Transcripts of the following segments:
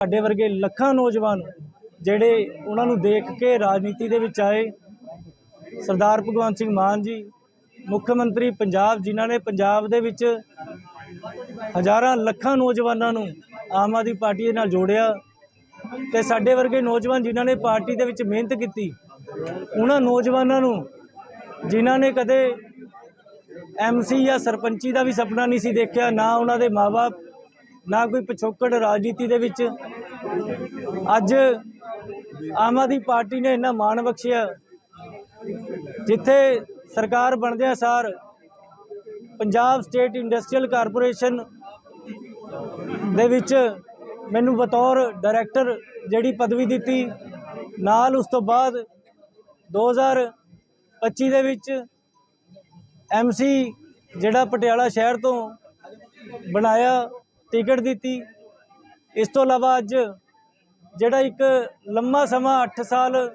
ਸਾਡੇ ਵਰਗੇ ਲੱਖਾਂ ਨੌਜਵਾਨ ਜਿਹੜੇ ਉਹਨਾਂ ਨੂੰ ਦੇਖ ਕੇ ਰਾਜਨੀਤੀ ਦੇ ਵਿੱਚ ਆਏ, ਸਰਦਾਰ ਭਗਵੰਤ ਸਿੰਘ ਮਾਨ ਜੀ, ਮੁੱਖ ਮੰਤਰੀ ਪੰਜਾਬ, ਜਿਨ੍ਹਾਂ ਨੇ ਪੰਜਾਬ ਦੇ ਵਿੱਚ ਹਜ਼ਾਰਾਂ ਲੱਖਾਂ ਨੌਜਵਾਨਾਂ ਨੂੰ ਆਮ ਆਦਮੀ ਪਾਰਟੀ ਦੇ ਨਾਲ ਜੋੜਿਆ ਤੇ ਸਾਡੇ ਵਰਗੇ ਨੌਜਵਾਨ ਜਿਨ੍ਹਾਂ ਨੇ ਪਾਰਟੀ ਦੇ ਵਿੱਚ ਮਿਹਨਤ ਕੀਤੀ, ਉਹਨਾਂ ਨੌਜਵਾਨਾਂ ਨੂੰ ਜਿਨ੍ਹਾਂ ਨੇ ਕਦੇ ਐਮਸੀ ਜਾਂ ਸਰਪੰਚੀ ਦਾ ਵੀ ਸੁਪਨਾ ਨਹੀਂ ਸੀ ਦੇਖਿਆ, ਨਾ ਉਹਨਾਂ ਦੇ ਮਾਪੇ ਨਾ ਕੋਈ ਪਿਛੋਕੜ ਰਾਜਨੀਤੀ ਦੇ ਵਿੱਚ। ਅੱਜ ਆਮ ਆਦਮੀ ਪਾਰਟੀ ਨੇ ਇੰਨਾ ਮਾਣ ਬਖਸ਼ਿਆ, ਜਿੱਥੇ ਸਰਕਾਰ ਬਣਦਿਆਂ ਸਾਰ, ਪੰਜਾਬ ਸਟੇਟ ਇੰਡਸਟਰੀਅਲ ਕਾਰਪੋਰੇਸ਼ਨ ਦੇ ਵਿੱਚ ਮੈਨੂੰ ਬਤੌਰ ਡਾਇਰੈਕਟਰ ਜਿਹੜੀ ਪਦਵੀ ਦਿੱਤੀ, ਨਾਲ ਉਸ ਤੋਂ ਬਾਅਦ 2025 ਦੇ ਵਿੱਚ ਐਮਸੀ ਜਿਹੜਾ ਪਟਿਆਲਾ ਸ਼ਹਿਰ ਤੋਂ ਬਣਾਇਆ ਟਿਕਟ ਦਿੱਤੀ। ਇਸ ਤੋਂ ਇਲਾਵਾ ਅੱਜ ਜਿਹੜਾ ਇੱਕ ਲੰਮਾ ਸਮਾਂ 8 ਸਾਲ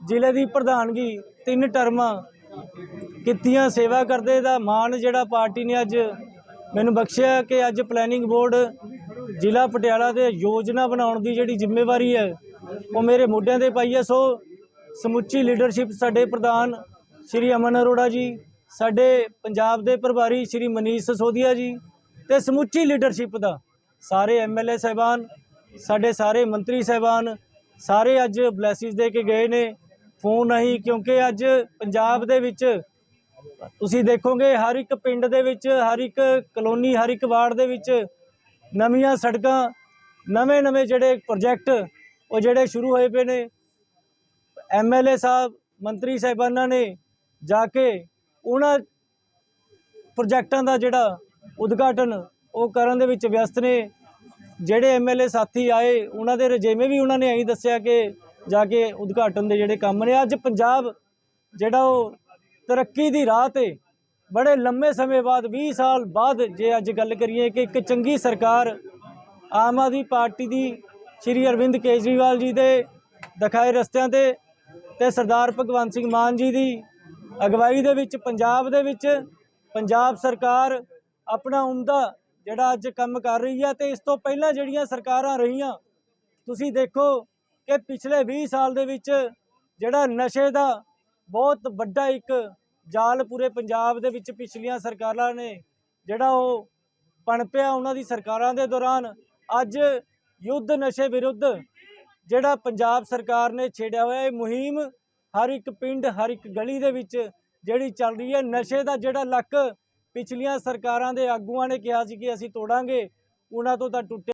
ਜ਼ਿਲ੍ਹੇ ਦੀ ਪ੍ਰਧਾਨਗੀ, ਤਿੰਨ ਟਰਮਾਂ ਕੀਤੀਆਂ ਸੇਵਾ ਕਰਦੇ ਦਾ ਮਾਣ ਜਿਹੜਾ ਪਾਰਟੀ ਨੇ ਅੱਜ ਮੈਨੂੰ ਬਖਸ਼ਿਆ ਕਿ ਅੱਜ ਪਲੈਨਿੰਗ ਬੋਰਡ ਜ਼ਿਲ੍ਹਾ ਪਟਿਆਲਾ ਦੇ ਯੋਜਨਾ ਬਣਾਉਣ ਦੀ ਜਿਹੜੀ ਜ਼ਿੰਮੇਵਾਰੀ ਹੈ, ਉਹ ਮੇਰੇ ਮੋਢਿਆਂ ਤੇ ਪਾਈ ਹੈ। ਸੋ ਸਮੁੱਚੀ ਲੀਡਰਸ਼ਿਪ ਸਾਡੇ ਪ੍ਰਧਾਨ ਸ਼੍ਰੀ ਅਮਨ ਅਰੋੜਾ ਜੀ, ਸਾਡੇ ਪੰਜਾਬ ਦੇ ਪ੍ਰਭਾਰੀ ਸ਼੍ਰੀ ਮਨੀਸ਼ ਸਸੋਦੀਆ ਜੀ ਤੇ ਸਮੁੱਚੀ ਲੀਡਰਸ਼ਿਪ ਦਾ। ਸਾਰੇ ਐਮਐਲਏ ਸਹਿਬਾਨ, ਸਾਡੇ ਸਾਰੇ ਮੰਤਰੀ ਸਹਿਬਾਨ, ਸਾਰੇ ਅੱਜ ਬਲੇਸਿਸ ਦੇ ਕੇ ਗਏ ਨੇ। ਫੋਨ ਨਹੀਂ, ਕਿਉਂਕਿ ਅੱਜ ਪੰਜਾਬ ਦੇ ਵਿੱਚ ਤੁਸੀਂ ਦੇਖੋਗੇ, ਹਰ ਇੱਕ ਪਿੰਡ ਦੇ ਵਿੱਚ, ਹਰ ਇੱਕ ਕਲੋਨੀ, ਹਰ ਇੱਕ ਵਾਰਡ ਦੇ ਵਿੱਚ ਨਵੀਆਂ ਸੜਕਾਂ ਨਵੇਂ ਨਵੇਂ ਜਿਹੜੇ ਪ੍ਰੋਜੈਕਟ ਉਹ ਜਿਹੜੇ ਸ਼ੁਰੂ ਹੋਏ ਪਏ ਨੇ। ਐਮਐਲਏ ਸਾਹਿਬ, ਮੰਤਰੀ ਸਾਹਿਬਾਨਾਂ ਨੇ ਜਾ ਕੇ ਉਹਨਾਂ ਪ੍ਰੋਜੈਕਟਾਂ ਦਾ ਜਿਹੜਾ ਉਦਘਾਟਨ ਉਹ ਕਰਨ ਦੇ ਵਿੱਚ ਵਿਅਸਤ ਨੇ। ਜਿਹੜੇ ਐਮਐਲਏ ਸਾਥੀ ਆਏ, ਉਹਨਾਂ ਦੇ ਰਜੇਵੇਂ ਵੀ ਉਹਨਾਂ ਨੇ ਐਂ ਦੱਸਿਆ ਕਿ ਜਾ ਕੇ ਉਦਘਾਟਨ ਦੇ ਜਿਹੜੇ ਕੰਮ ਨੇ। ਅੱਜ ਪੰਜਾਬ ਜਿਹੜਾ ਉਹ ਤਰੱਕੀ ਦੀ ਰਾਹ ਤੇ ਬੜੇ ਲੰਮੇ ਸਮੇਂ ਬਾਅਦ 20 ਸਾਲ ਬਾਅਦ ਜੇ ਅੱਜ ਗੱਲ ਕਰੀਏ ਕਿ ਇੱਕ ਚੰਗੀ ਸਰਕਾਰ ਆਮ ਆਦਮੀ ਪਾਰਟੀ ਦੀ ਸ਼੍ਰੀ ਅਰਵਿੰਦ ਕੇਜਰੀਵਾਲ ਜੀ ਦੇ ਦਿਖਾਏ ਰਸਤਿਆਂ ਤੇ ਤੇ ਸਰਦਾਰ ਭਗਵੰਤ ਸਿੰਘ ਮਾਨ ਜੀ ਦੀ ਅਗਵਾਈ ਦੇ ਵਿੱਚ, ਪੰਜਾਬ ਦੇ ਵਿੱਚ, ਪੰਜਾਬ ਸਰਕਾਰ ਆਪਣਾ ਉਮਦਾ ਜਿਹੜਾ ਅੱਜ ਕੰਮ ਕਰ ਰਹੀ ਹੈ ਤੇ ਇਸ ਤੋਂ ਪਹਿਲਾਂ ਜਿਹੜੀਆਂ ਸਰਕਾਰਾਂ ਰਹੀਆਂ, ਤੁਸੀਂ ਦੇਖੋ ਕਿ ਪਿਛਲੇ 20 ਸਾਲ ਦੇ ਵਿੱਚ ਜਿਹੜਾ ਨਸ਼ੇ ਦਾ ਬਹੁਤ ਵੱਡਾ ਇੱਕ ਜਾਲ ਪੂਰੇ ਪੰਜਾਬ ਦੇ ਵਿੱਚ ਪਿਛਲੀਆਂ ਸਰਕਾਰਾਂ ਨੇ ਜਿਹੜਾ ਉਹ ਪਣਪਿਆ ਉਹਨਾਂ ਦੀ ਸਰਕਾਰਾਂ ਦੇ ਦੌਰਾਨ, ਅੱਜ ਯੁੱਧ ਨਸ਼ੇ ਵਿਰੁੱਧ ਜਿਹੜਾ ਪੰਜਾਬ ਸਰਕਾਰ ਨੇ ਛੇੜਿਆ ਹੋਇਆ, ਇਹ ਮੁਹਿੰਮ ਹਰ ਇੱਕ ਪਿੰਡ, ਹਰ ਇੱਕ ਗਲੀ ਦੇ ਵਿੱਚ ਜਿਹੜੀ ਚੱਲ ਰਹੀ ਹੈ, ਨਸ਼ੇ ਦਾ ਜਿਹੜਾ ਲੱਕ ਪਿਛਲੀਆਂ ਸਰਕਾਰਾਂ ਦੇ ਆਗੂਆਂ ਨੇ ਕਿਹਾ ਸੀ ਕਿ ਅਸੀਂ ਤੋੜਾਂਗੇ ਉਹਨਾਂ ਤੋਂ ਤਾਂ ਟੁੱਟੇ